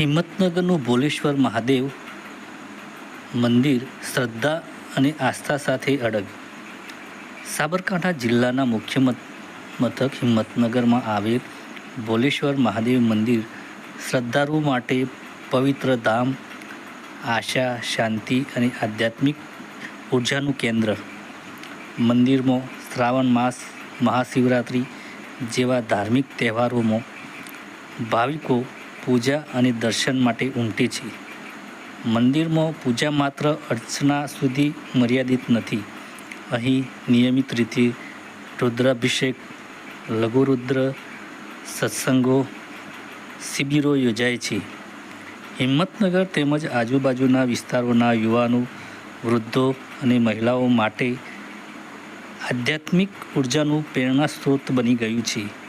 હિંમતનગરનું ભોલેશ્વર મહાદેવ મંદિર શ્રદ્ધા અને આસ્થા સાથે અડગ. સાબરકાંઠા જિલ્લાના મુખ્ય મથ- મથક હિંમતનગરમાં આવેલ ભોલેશ્વર મહાદેવ મંદિર શ્રદ્ધાળુઓ માટે પવિત્ર ધામ, આશા, શાંતિ અને આધ્યાત્મિક ઉર્જાનું કેન્દ્ર. મંદિરમાં શ્રાવણ માસ, મહાશિવરાત્રિ જેવા ધાર્મિક તહેવારોમાં ભાવિકો પૂજા અને દર્શન માટે ઉમટે છે. મંદિરમાં પૂજા માત્ર અર્ચના સુધી મર્યાદિત નથી. અહીં નિયમિત રીતે રુદ્રાભિષેક, લઘુરુદ્ર, સત્સંગો, શિબિરો યોજાય છે. હિંમતનગર તેમજ આજુબાજુના વિસ્તારોના યુવાનો, વૃદ્ધો અને મહિલાઓ માટે આધ્યાત્મિક ઉર્જાનું પ્રેરણા સ્ત્રોત બની ગયું છે.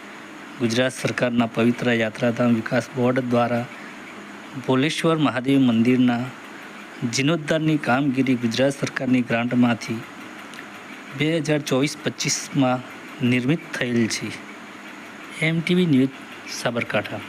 ગુજરાત સરકારના પવિત્ર યાત્રાધામ વિકાસ બોર્ડ દ્વારા ભોલેશ્વર મહાદેવ મંદિરના જીર્ણોદ્ધારની કામગીરી ગુજરાત સરકારની ગ્રાન્ટમાંથી બે હજાર ચોવીસ પચીસમાં નિર્મિત થયેલ છે. MTV news Sabarkantha.